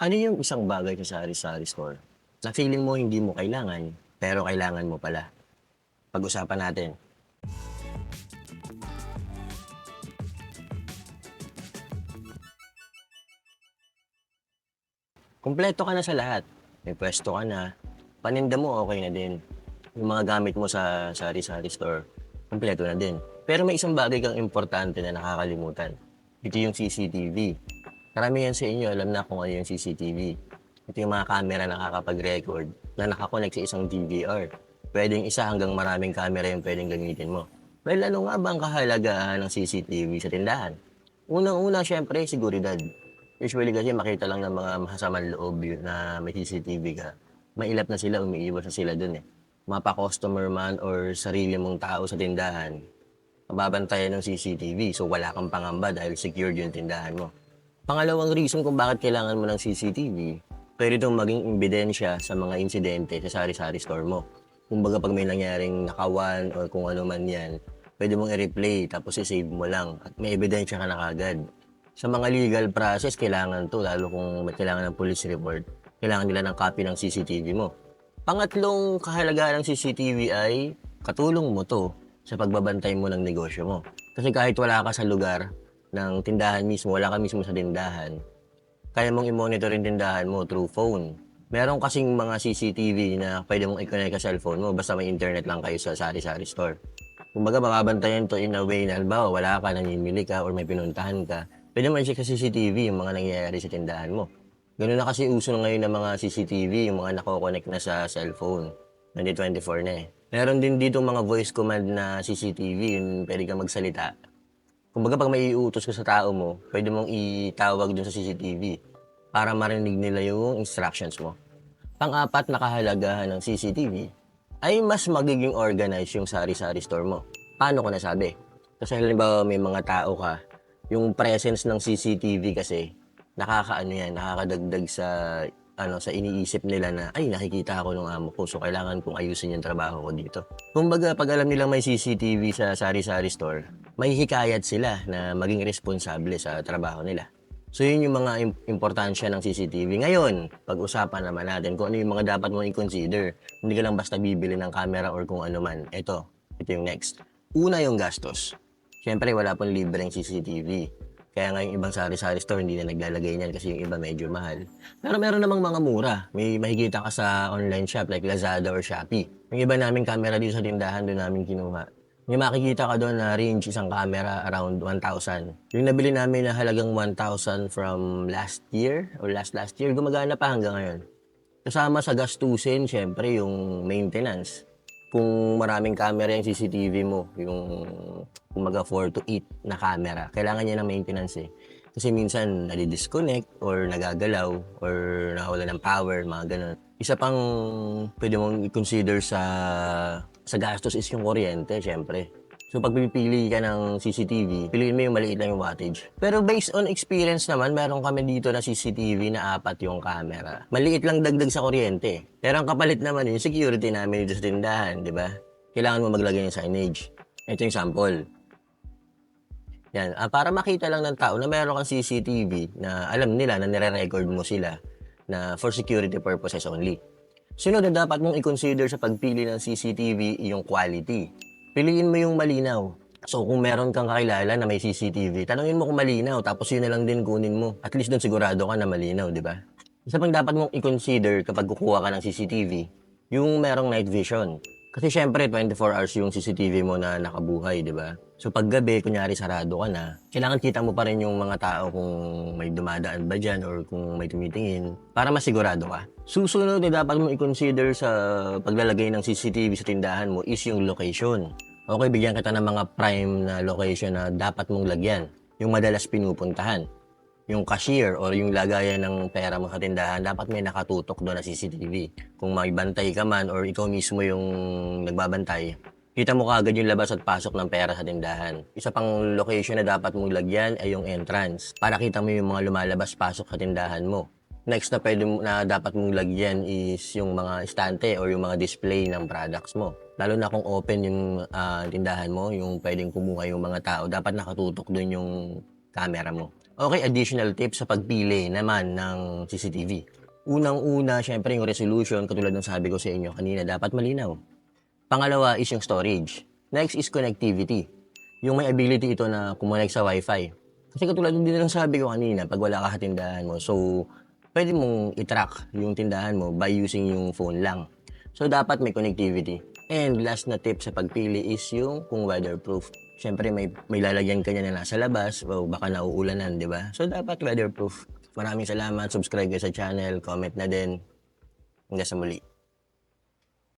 Ano yung isang bagay sa sari-sari store na feeling mo hindi mo kailangan, pero kailangan mo pala? Pag-usapan natin. Kumpleto ka na sa lahat. May pwesto ka na. Paninda mo okay na din. Yung mga gamit mo sa sari-sari store, kumpleto na din. Pero may isang bagay kang importante na nakakalimutan. Ito yung CCTV. Karamihan sa inyo alam na kung ano yung CCTV. Ito yung mga camera na nakakapag-record na nakakonect sa isang DVR. Pwedeng isa hanggang maraming camera yung pwedeng gamitin mo. Well, ano nga ba ang kahalagahan ng CCTV sa tindahan? Unang-una, syempre, seguridad. Usually kasi makita lang ng mga masasamang loob yun na may CCTV ka. Mailap na sila, umiiwas na sila dun eh. Mapa-customer man or sarili mong tao sa tindahan, mababantayan ng CCTV. So wala kang pangamba dahil secured yung tindahan mo. Pangalawang reason kung bakit kailangan mo ng CCTV, pwede itong maging ebidensya sa mga insidente sa sari-sari store mo. Kumbaga pag may nangyaring nakawan or kung ano man yan, pwede mong i-replay tapos i-save mo lang at may ebidensya ka na kagad. Sa mga legal process, kailangan to, lalo kung may kailangan ng police report, kailangan nila ng copy ng CCTV mo. Pangatlong kahalagahan ng CCTV ay katulong mo to sa pagbabantay mo ng negosyo mo. Kasi kahit wala ka sa lugar ng tindahan mismo, wala ka mismo sa tindahan, kaya mong i-monitor yung tindahan mo through phone. Meron kasing mga CCTV na pwede mong i-connect sa cellphone mo basta may internet lang kayo sa sari-sari store. Kumbaga, mababantayan to in a way na, halimbawa, wala ka, namimili ka, or may pinuntahan ka. Pwede mo i-check sa CCTV yung mga nangyayari sa tindahan mo. Ganun na kasi uso ngayon ng mga CCTV, yung mga nako-connect na sa cellphone. 2024 na eh. Meron din dito mga voice command na CCTV, yung pwede kang magsalita. Kumbaga pag may iutos ka sa tao mo, pwede mong itawag dun sa CCTV para marinig nila yung instructions mo. Pang-apat na kahalagahan ng CCTV ay mas magiging organized yung sari-sari store mo. Paano ko nasabi? Kasi halimbawa may mga tao ka, yung presence ng CCTV kasi nakakaano yan, nakakadagdag sa ano sa iniisip nila na ay nakikita ako ng amo ko so kailangan kong ayusin yung trabaho ko dito. Kumbaga pag alam nilang may CCTV sa sari-sari store, may hikayat sila na maging responsable sa trabaho nila. So yun yung mga im- importansya ng CCTV. Ngayon, pag-usapan naman natin kung ano yung mga dapat mong i-consider. Hindi ka lang basta bibili ng camera or kung ano man. Ito, ito yung next. Una yung gastos. Siyempre, wala pong libreng CCTV. Kaya nga yung ibang sari-sari store hindi na naglalagay niyan kasi yung iba medyo mahal. Pero meron namang mga mura. May makikita ka sa online shop like Lazada or Shopee. Yung iba naming camera dito sa tindahan doon namin kinuha. May makikita ka doon na range isang camera around 1,000. Yung nabili namin na halagang 1,000 from last year or last last year, gumagana pa hanggang ngayon. Kasama sa gastusin, syempre, yung maintenance. Kung maraming camera yung CCTV mo, yung kumaga 4 to 8 na camera, kailangan niya ng maintenance eh. Kasi minsan nadi-disconnect or nagagalaw or nawala ng power, mga ganun. Isa pang pwede mong i-consider sa sa gastos is yung kuryente, syempre. So pag pipili ka ng CCTV, piliin mo yung maliit lang yung wattage. Pero based on experience naman, meron kami dito na CCTV na apat yung camera. Maliit lang dagdag sa kuryente. Pero ang kapalit naman yung security namin dito sa tindahan, di ba? Kailangan mo maglagay ng signage. Ito yung sample. Yan, ah, para makita lang ng tao na meron kang CCTV na alam nila na nire-record mo sila na for security purposes only. Sunod na dapat mong i-consider sa pagpili ng CCTV yung quality. Piliin mo yung malinaw. So kung meron kang kakilala na may CCTV, tanungin mo kung malinaw tapos yun na lang din kunin mo. At least doon sigurado ka na malinaw, di ba? Isa pang dapat mong i-consider kapag kukuha ka ng CCTV, yung merong night vision. Kasi syempre 24 hours yung CCTV mo na nakabuhay, di ba? So pag gabi, kunyari sarado ka na, kailangan kita mo pa rin yung mga tao kung may dumadaan ba dyan or kung may tumitingin para masigurado ka. Susunod na dapat mo i-consider sa paglalagay ng CCTV sa tindahan mo is yung location. Okay, bigyan kita ng mga prime na location na dapat mong lagyan. Yung madalas pinupuntahan. Yung cashier or yung lagayan ng pera mo sa tindahan, dapat may nakatutok doon na CCTV. Kung may bantay ka man or ikaw mismo yung nagbabantay, kita mo kaagad yung labas at pasok ng pera sa tindahan. Isa pang location na dapat mong lagyan ay yung entrance para kita mo yung mga lumalabas pasok sa tindahan mo. Next na pwede na dapat mong lagyan is yung mga estante or yung mga display ng products mo. Lalo na kung open yung ah, tindahan mo, yung pwedeng kumuha yung mga tao, dapat nakatutok doon yung camera mo. Okay, additional tips sa pagpili naman ng CCTV. Unang-una, syempre yung resolution, katulad ng sabi ko sa inyo kanina, dapat malinaw. Pangalawa is yung storage. Next is connectivity. Yung may ability ito na kumonect sa Wi-Fi. Kasi katulad din ng sabi ko kanina, pag wala ka tindahan mo, so pwede mong i-track yung tindahan mo by using yung phone lang. So dapat may connectivity. And last na tip sa pagpili is yung kung weatherproof. Siyempre may, may lalagyan ka niya na nasa labas o baka nauulanan, di ba? So dapat weatherproof. Maraming salamat. Subscribe kayo sa channel. Comment na din. Hanggang sa muli.